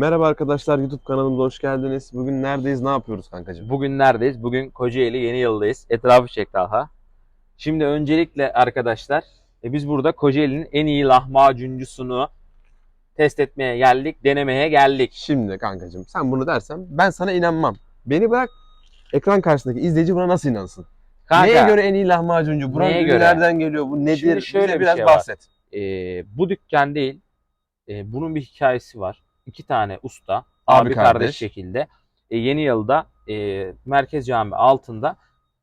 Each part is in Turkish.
Merhaba arkadaşlar YouTube kanalımıza hoş geldiniz. Bugün neredeyiz, ne yapıyoruz kankacığım? Bugün neredeyiz? Bugün Kocaeli Yeni Yıl'dayız. Etrafı çek daha. Şimdi öncelikle arkadaşlar e, biz burada Kocaeli'nin en iyi lahmacuncusunu test etmeye geldik, denemeye geldik. Şimdi kankacığım sen bunu dersen ben sana inanmam. Beni bırak ekran karşısındaki izleyici buna nasıl inansın? Kanka, Neye göre en iyi lahmacuncu? Buranın Neye göre? nereden geliyor? Bu nedir? Şimdi şöyle Bize bir biraz şey var. bahset. e, bu dükkan değil, e, bunun bir hikayesi var. İki tane usta, abi, Abi kardeş. kardeş. şekilde e, Yeni Yıl'da e, Merkez Cami altında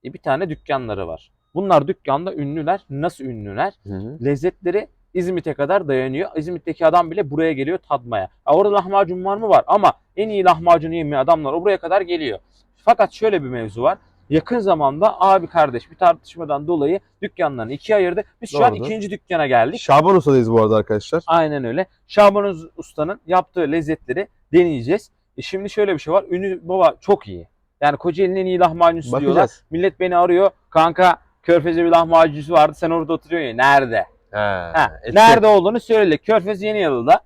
e, bir tane dükkanları var. Bunlar dükkanda ünlüler. Nasıl ünlüler? lezzetleri İzmit'e kadar dayanıyor. İzmit'teki adam bile buraya geliyor tadmaya. Ya orada lahmacun var mı var ama en iyi lahmacunu yemeye adamlar o buraya kadar geliyor. Fakat şöyle bir mevzu var. Yakın zamanda abi kardeş bir tartışmadan dolayı dükkanlarını ikiye ayırdı. Biz şu an ikinci dükkana geldik. Şaban Usta'dayız bu arada arkadaşlar. Aynen öyle. Şaban Usta'nın yaptığı lezzetleri deneyeceğiz. E şimdi şöyle bir şey var. Ünü baba çok iyi. Yani Kocaeli'nin en iyi lahmacuncusu diyorlar. Millet beni arıyor. Kanka Körfez'de bir lahmacuncusu vardı. Sen orada oturuyorsun ya. Nerede? He, Ha, etki- nerede olduğunu söyle. Körfez Yeni Yılı'da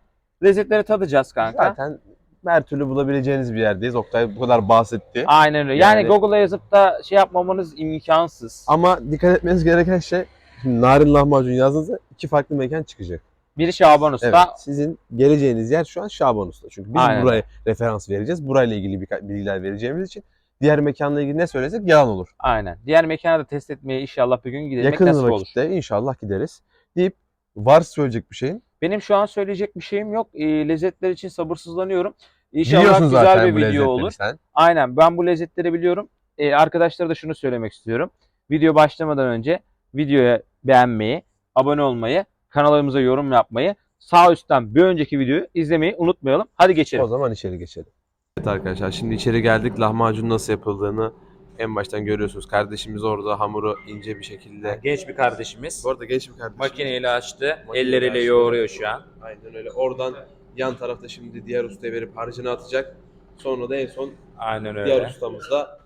lezzetleri tadacağız kanka. Zaten her türlü bulabileceğiniz bir yerdeyiz. Oktay bu kadar bahsetti. Aynen öyle. Yani, Yani- Google'a yazıp da şey yapmamanız imkansız. Ama dikkat etmeniz gereken şey şimdi narin lahmacun yazdığınızda iki farklı mekan çıkacak. Biri Şaban Usta. Evet, sizin geleceğiniz yer şu an Şaban Usta. Çünkü biz Aynen buraya referans vereceğiz. Burayla ilgili birka- bilgiler vereceğimiz için diğer mekanla ilgili ne söylesek yalan olur. Aynen. Diğer mekana da test etmeye inşallah bir gün gidelim. Yakın nasip olur. vakitte inşallah gideriz. Deyip var söyleyecek bir şeyin. Benim şu an söyleyecek bir şeyim yok. Ee, lezzetler için sabırsızlanıyorum. İnşallah Biliyorsun güzel zaten bir bu video olur. sen. Aynen. Ben bu lezzetleri biliyorum. Ee, arkadaşlara da şunu söylemek istiyorum. Video başlamadan önce videoya beğenmeyi, abone olmayı, kanalımıza yorum yapmayı, sağ üstten bir önceki videoyu izlemeyi unutmayalım. Hadi geçelim. O zaman içeri geçelim. Evet arkadaşlar şimdi içeri geldik. Lahmacun nasıl yapıldığını en baştan görüyorsunuz. Kardeşimiz orada hamuru ince bir şekilde. Genç bir kardeşimiz. Bu arada genç bir kardeşim. Makineyle açtı. Makineyle elleriyle açtı. yoğuruyor şu an. Aynen öyle. Oradan yan tarafta şimdi diğer ustaya verip harcını atacak. Sonra da en son Aynen diğer öyle. ustamız da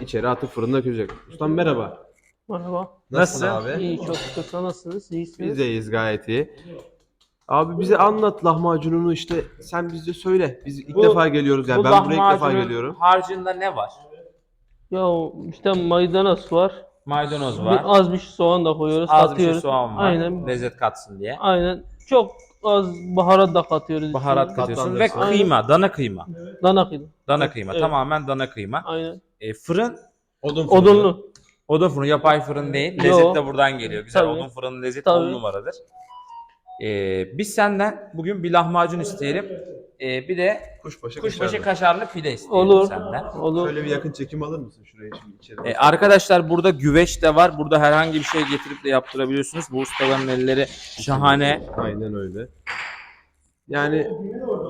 içeri atıp fırında dökecek. Ustam merhaba. Merhaba. Nasılsın Nasıl? abi? İyi çok şükür. Nasılsınız? İyisiniz? Biz de iyiyiz gayet iyi. Abi bize anlat lahmacununu işte sen bize söyle. Biz ilk Bu- defa geliyoruz yani ben buraya ilk defa lahmacunun geliyorum. Harcında ne var? Ya işte maydanoz var. Maydanoz Bir, var. az bir şey soğan da koyuyoruz. Az bir şey soğan var. Aynen. Lezzet katsın diye. Aynen. Çok az baharat da katıyoruz. Baharat içine. katıyorsun ve Tatlandırsın. kıyma, dana kıyma. Dana kıyma. Dana kıyma, Evet. tamamen dana kıyma. Aynen. E, fırın, Odun Odunlu. oda fırın, yapay fırın değil. Yo. Lezzet de buradan geliyor. Güzel Tabii. odun fırının lezzeti Tabii. on numaradır. E, biz senden bugün bir lahmacun isteyelim. E, bir de Kuşbaşı, kuşbaşı kaşarlı. kaşarlı pide isteyelim Olur. senden. Olur. Şöyle bir yakın çekim alır mısın şuraya şimdi içeri? E, arkadaşlar burada güveç de var. Burada herhangi bir şey getirip de yaptırabiliyorsunuz. Bu ustaların elleri şahane. Aynen öyle. Yani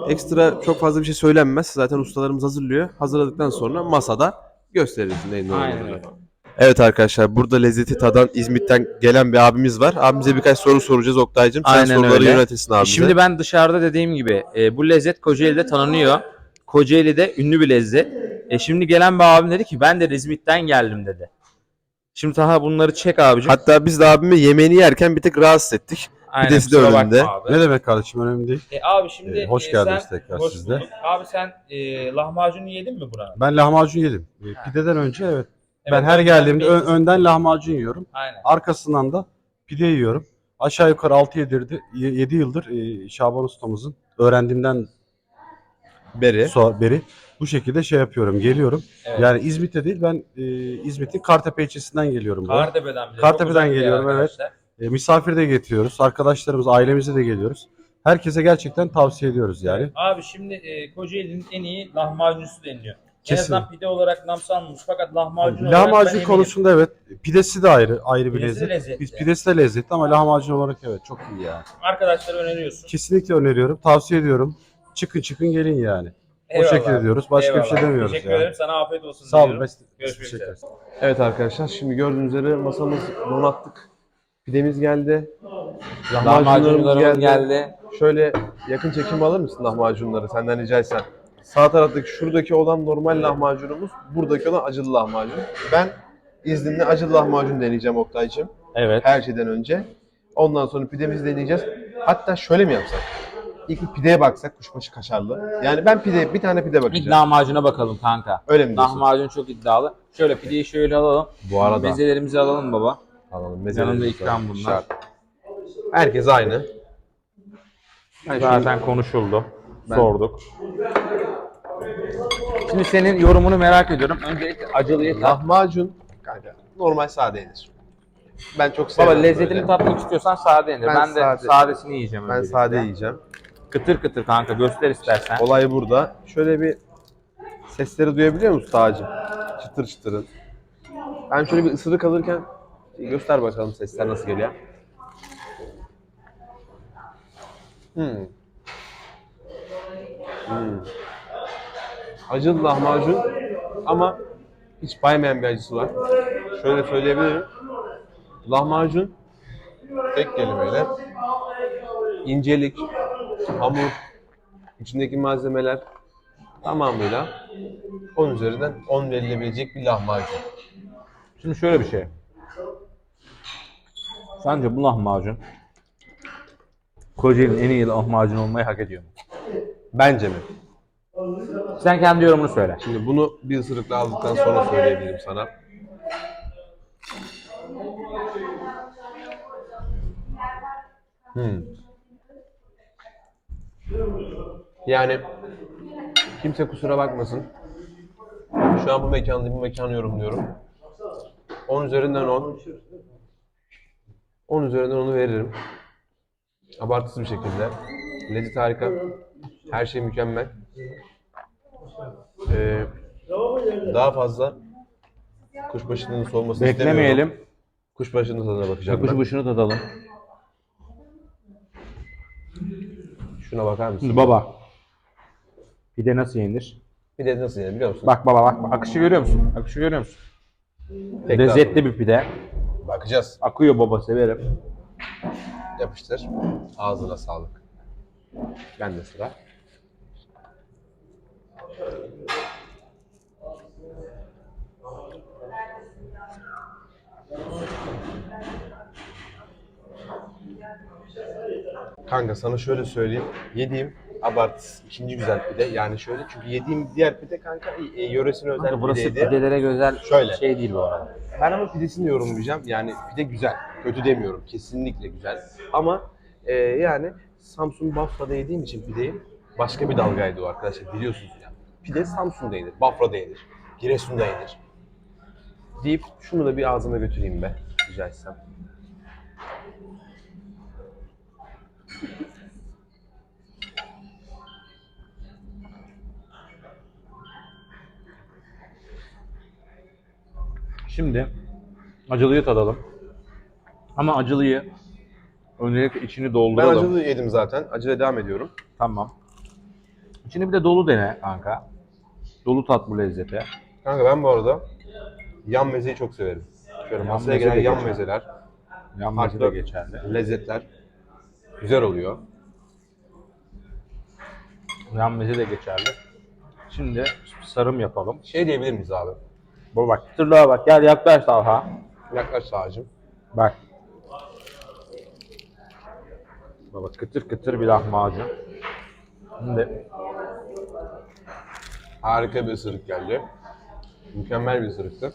ekstra çok fazla bir şey söylenmez. Zaten ustalarımız hazırlıyor. Hazırladıktan sonra masada gösteririz neyin ne Aynen olduğunu. Evet arkadaşlar burada lezzeti tadan İzmit'ten gelen bir abimiz var. Abimize birkaç soru soracağız Oktay'cım. Sen Aynen soruları öyle. yönetirsin abimize. Şimdi ben dışarıda dediğim gibi e, bu lezzet Kocaeli'de tanınıyor. Kocaeli'de ünlü bir lezzet. E, şimdi gelen bir abim dedi ki ben de İzmit'ten geldim dedi. Şimdi Taha bunları çek abicim. Hatta biz de abime yemeğini yerken bir tık rahatsız ettik. Aynen, pidesi de kusura bakma önünde. abi. Ne demek kardeşim önemli değil. E, abi şimdi Ee, hoş e, geldiniz sen- tekrar hoş siz de. bulduk. Abi sen e, lahmacunu yedin mi buranın? Ben lahmacun yedim. Ee, Pideden önce evet. Ben her geldiğimde ön- önden lahmacun yiyorum. Aynen. Arkasından da pide yiyorum. Aşağı yukarı 6-7 7 yıldır e, Şaban ustamızın öğrendiğimden Beri. sonra beri bu şekilde şey yapıyorum, geliyorum. Evet. Yani İzmit'te değil ben e, İzmit'in Kartepe ilçesinden geliyorum. Kartepe'den bile. Kartepe'den geliyorum, evet. E, misafir de getiriyoruz. Arkadaşlarımız, ailemize de geliyoruz. Herkese gerçekten tavsiye ediyoruz yani. Abi şimdi e, Kocaeli'nin en iyi lahmacuncusu deniliyor. Kesin. En azından pide olarak nam salmamış fakat lahmacun olarak ben Lahmacun eminim. konusunda evet. Pidesi de ayrı, ayrı bir Pidesi de lezzet. lezzetli. Biz pidesi de lezzetli ama lahmacun olarak evet çok iyi yani. Arkadaşlara öneriyorsun. Kesinlikle öneriyorum, tavsiye ediyorum. Çıkın çıkın gelin yani. Eyvallah. O şekilde diyoruz. Başka bir şey demiyoruz Teşekkür yani. ederim. Sana afiyet olsun Sağ olun. diliyorum. Best- Görüşmek teşekkür üzere. Evet arkadaşlar şimdi gördüğünüz üzere masamız donattık. Pidemiz geldi. Lahmacunlarımız geldi. Şöyle yakın çekim alır mısın lahmacunları senden rica etsem? Sağ taraftaki şuradaki olan normal lahmacunumuz, buradaki olan acılı lahmacun. Ben izninle acılı lahmacun deneyeceğim Oktay'cığım Evet. her şeyden önce. Ondan sonra pidemizi deneyeceğiz. Hatta şöyle mi yapsak? ilk bir pideye baksak kuşbaşı kaşarlı. Yani ben pide bir tane pide İlk bakacağım. lahmacuna bakalım kanka. Öyle mi diyorsun? Lahmacun çok iddialı. Şöyle pideyi şöyle alalım. Bu arada Mezelerimizi alalım baba. alalım. Yanında ikram bunlar. Şart. Herkes aynı. Ben şimdi- Zaten konuşuldu. Ben- Sorduk. Şimdi senin yorumunu merak ediyorum. Öncelikle acılıyı tat. lahmacun kanka normal sade yenir. Ben çok Baba seviyorum lezzetini böyle. tatmak istiyorsan sade yenir. Ben Ben, de sade- sadesini yiyeceğim Ben öncelikle. sade yiyeceğim. Kıtır kıtır kanka göster istersen. Olay burada. Şöyle bir sesleri duyabiliyor musun Tacım? Çıtır çıtırın. Ben şöyle bir ısırık alırken göster bakalım sesler nasıl geliyor. Hmm. Hmm. Lahmacun ama hiç baymayan bir acısı var. Şöyle söyleyebilirim. Lahmacun tek kelimeyle incelik, hamur, içindeki malzemeler tamamıyla 10 üzerinden 10 verilebilecek bir lahmacun. Şimdi şöyle bir şey. Sence bu lahmacun Kocaeli'nin en iyi lahmacun olmayı hak ediyor mu? Bence mi? Sen kendi yorumunu söyle. Şimdi bunu bir ısırıkla aldıktan sonra söyleyebilirim sana. Hmm. Yani kimse kusura bakmasın. Şu an bu mekanda bu mekanı yorumluyorum. 10 üzerinden 10. 10 üzerinden 10'u veririm. Abartısız bir şekilde. Lezzet harika. Her şey mükemmel. Ee, daha fazla kuşbaşının soğumasını istemiyorum. Beklemeyelim. Kuşbaşının tadına bakacağım Kuş ben. başını tadalım. Şuna bakar mısın? Şimdi baba. Pide nasıl yenir? Bir de nasıl yenir biliyor musun? Bak baba bak. bak. Akışı görüyor musun? Akışı görüyor musun? Tekrar Lezzetli bir pide. Bakacağız. Akıyor baba severim. Yapıştır. Ağzına sağlık. Ben de sıra. Kanka sana şöyle söyleyeyim. Yediğim abart ikinci güzel pide. Yani şöyle çünkü yediğim diğer pide kanka e, yöresine özel Kanka burası pideydi. pidelere özel Şöyle. şey değil bu arada. Ben ama pidesini yorumlayacağım. Yani pide güzel. Kötü demiyorum. Kesinlikle güzel. Ama e, yani Samsun Bafra'da yediğim için pideyi başka bir dalgaydı o arkadaşlar. Biliyorsunuz ya. Pide Samsun'da yenir. Bafra'da yenir. Giresun'da yenir. Deyip şunu da bir ağzıma götüreyim be. Rica etsem. Şimdi acılıyı tadalım. Ama acılıyı öncelikle içini Ben dolduralım. acılı yedim zaten. Acıyla devam ediyorum. Tamam. İçini bir de dolu dene kanka. Dolu tat bu lezzete. Kanka ben bu arada yan mezeyi çok severim. Şöyle Yan masaya meze gelen de yan geçer. mezeler, Yan Farklı. meze de geçerli. lezzetler güzel oluyor. Yan meze de geçerli. Şimdi sarım yapalım. Şey diyebilir miyiz abi? Bu bak çıtırlığa bak. Gel yaklaş Talha. Yaklaş sağcım. Bak. Baba kıtır kıtır bir lahmacun. Şimdi Harika bir ısırık geldi. Mükemmel bir ısırıktı.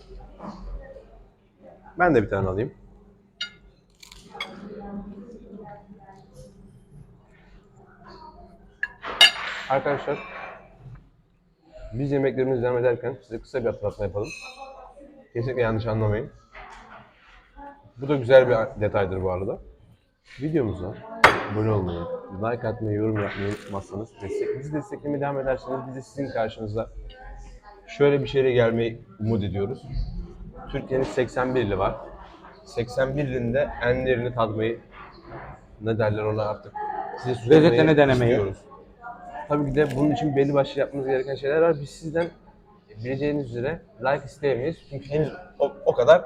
Ben de bir tane alayım. Arkadaşlar, biz yemeklerimizi devam ederken size kısa bir hatırlatma yapalım. Kesinlikle yanlış anlamayın. Bu da güzel bir detaydır bu arada. Videomuza abone olmayı, like atmayı, yorum yapmayı unutmazsanız, destek, bizi desteklemeye devam ederseniz biz de sizin karşınızda şöyle bir şeyle gelmeyi umut ediyoruz. Türkiye'nin 81 ili var. 81 ilinde enlerini tadmayı, ne derler ona artık, size Lezzetlerini denemeyi. istiyoruz. Tabii ki de bunun için belli başlı yapmamız gereken şeyler var. Biz sizden bileceğiniz üzere like isteyemeyiz. Çünkü henüz o, o kadar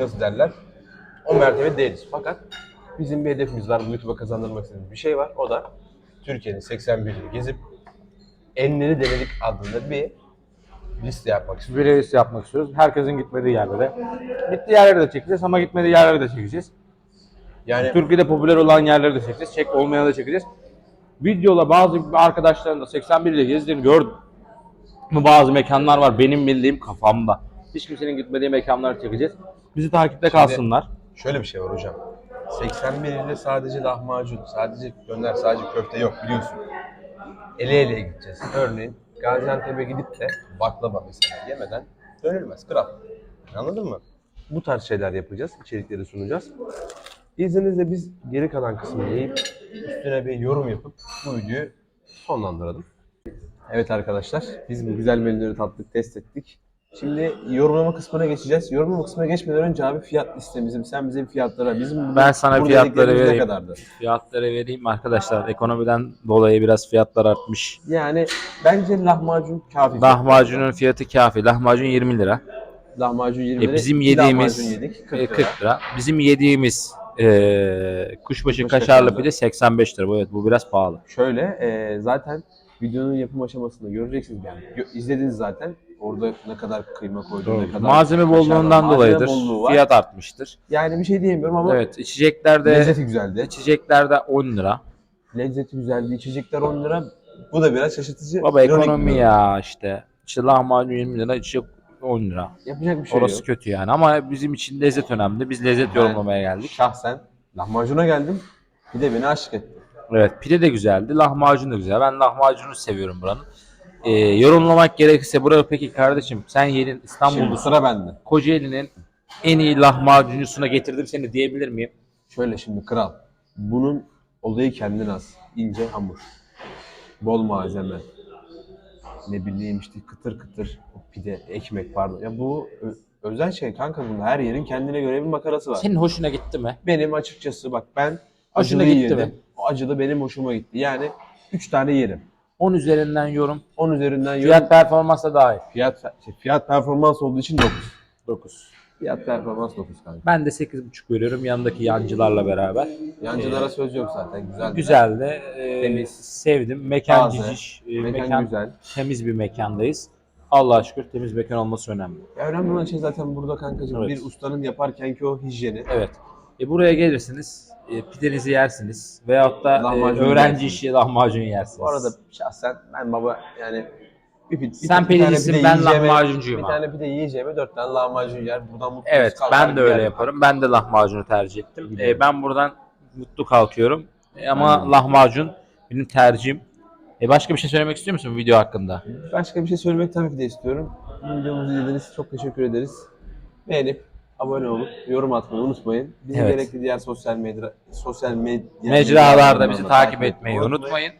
nasıl derler o mertebe değiliz. Fakat bizim bir hedefimiz var. Bu YouTube'a kazandırmak istediğimiz bir şey var. O da Türkiye'nin 81 ili gezip enleri denedik adında bir liste yapmak istiyoruz. bir liste yapmak istiyoruz. Herkesin gitmediği yerlere. Gittiği yerleri de çekeceğiz ama gitmediği yerleri de çekeceğiz. Yani Türkiye'de popüler olan yerleri de çekeceğiz. Çek olmayanı da çekeceğiz. Videoda bazı arkadaşların da 81 ile gezdiğini gördüm. Bazı mekanlar var benim bildiğim kafamda. Hiç kimsenin gitmediği mekanları çekeceğiz. Bizi takipte kalsınlar. Şöyle bir şey var hocam. 81 ilde sadece lahmacun, sadece döner, sadece köfte yok biliyorsun. Ele ele gideceğiz. Örneğin Gaziantep'e gidip de baklava mesela yemeden dönülmez. Kral. Anladın mı? Bu tarz şeyler yapacağız. içerikleri sunacağız. İzninizle biz geri kalan kısmını yiyip üstüne bir yorum yapıp bu videoyu sonlandıralım. Evet arkadaşlar, biz bu güzel menüleri tattık, test ettik. Şimdi yorumlama kısmına geçeceğiz. Yorumlama kısmına geçmeden önce abi fiyat listemizin, sen bize bir fiyatları, bizim Ben sana burada fiyatları dediklerimiz vereyim. Ne kadardı? Fiyatları vereyim arkadaşlar. Ekonomiden dolayı biraz fiyatlar artmış. Yani bence lahmacun kafi. Lahmacunun fiyatı kafi. Lahmacun 20 lira. Lahmacun 20 E, lira. bizim yediğimiz lahmacun yedik, 40 e, lira. 40 lira. Bizim yediğimiz e, kuşbaşı Kuşbaşı kaşarlı kaşarlı. pide 85 lira. Bu Evet bu biraz pahalı. Şöyle e, zaten videonun yapım aşamasında göreceksiniz yani. Gö- izlediniz zaten. Orada ne kadar kıyma koydum, ne kadar Malzeme kaşar var. bolluğundan Malzeme dolayıdır. bolluğu var. Fiyat artmıştır. Yani bir şey diyemiyorum ama Evet içeceklerde lezzeti güzeldi. içeceklerde 10 lira. Lezzeti güzeldi. İçecekler 10 lira. Bu da biraz şaşırtıcı. Baba ironik ekonomi bir durum. ya işte. İşte lahmacun 20 lira, içecek 10 lira. Yapacak bir şey Orası yok. kötü yani ama bizim için lezzet önemli. Biz lezzet Ben- yorumlamaya geldik. Şahsen lahmacuna geldim. Bir de beni aşık etti. Evet pide de güzeldi. Lahmacun da güzel. Ben lahmacunu seviyorum buranın. Ee, yorumlamak gerekirse buraya peki kardeşim sen yedin Şimdi İstanbul'da sıra bende. Kocaeli'nin en iyi lahmacuncusuna getirdim seni diyebilir miyim? Şöyle şimdi kral. Bunun olayı kendine az. İnce hamur. Bol malzeme. Ne bileyim işte kıtır kıtır pide, ekmek pardon. Ya bu ö- özel şey kanka bunun. Her yerin kendine göre bir makarası var. Senin hoşuna gitti mi? Benim açıkçası bak ben Hoşuna acılıyı gitti yedim. mi? O acılı benim hoşuma gitti. Yani 3 tane yerim. 10 üzerinden yorum. 10 üzerinden yorum. Fiyat performansa dahil. fiyat, şey, fiyat performans olduğu için 9. 9. Fiyat performans 9 kanka. Ben de 8,5 veriyorum yanındaki yancılarla beraber. Yancılara söz yok zaten. Güzel. Güzel de e, Temiz. sevdim. Mekan Taze. ciciş. e, Mekan, mekan güzel. temiz bir mekandayız. Allah'a şükür temiz mekan olması önemli. Ya önemli olan şey zaten burada kankacığım Evet. bir ustanın yaparkenki o hijyeni. Evet. E, buraya gelirsiniz, e, pidenizi yersiniz veyahut da e, öğrenci yersiniz. işi lahmacun yersiniz. Bu arada şahsen ben baba yani bir, bir, Sen pidecisin, pide ben yiyeceğime- lahmacuncuyum Bir abi. tane pide yiyeceğime dört tane lahmacun yer. Buradan mutlu Evet, ben de öyle yaparım. Ben de lahmacunu tercih ettim. E, ben buradan mutlu kalkıyorum. E, ama de. lahmacun benim tercihim. E, başka bir şey söylemek istiyor musun video hakkında? Başka bir şey söylemek tabii ki de istiyorum. Videomuzu izlediğiniz çok teşekkür ederiz. Beğenip abone olup yorum atmayı unutmayın. Bizi Evet. gerekli diğer sosyal medya sosyal medya Mecralarda bizi takip etmeyi unutmayın.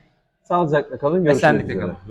Sağlıcakla kalın. Görüşmek Esenlikle üzere. kalın.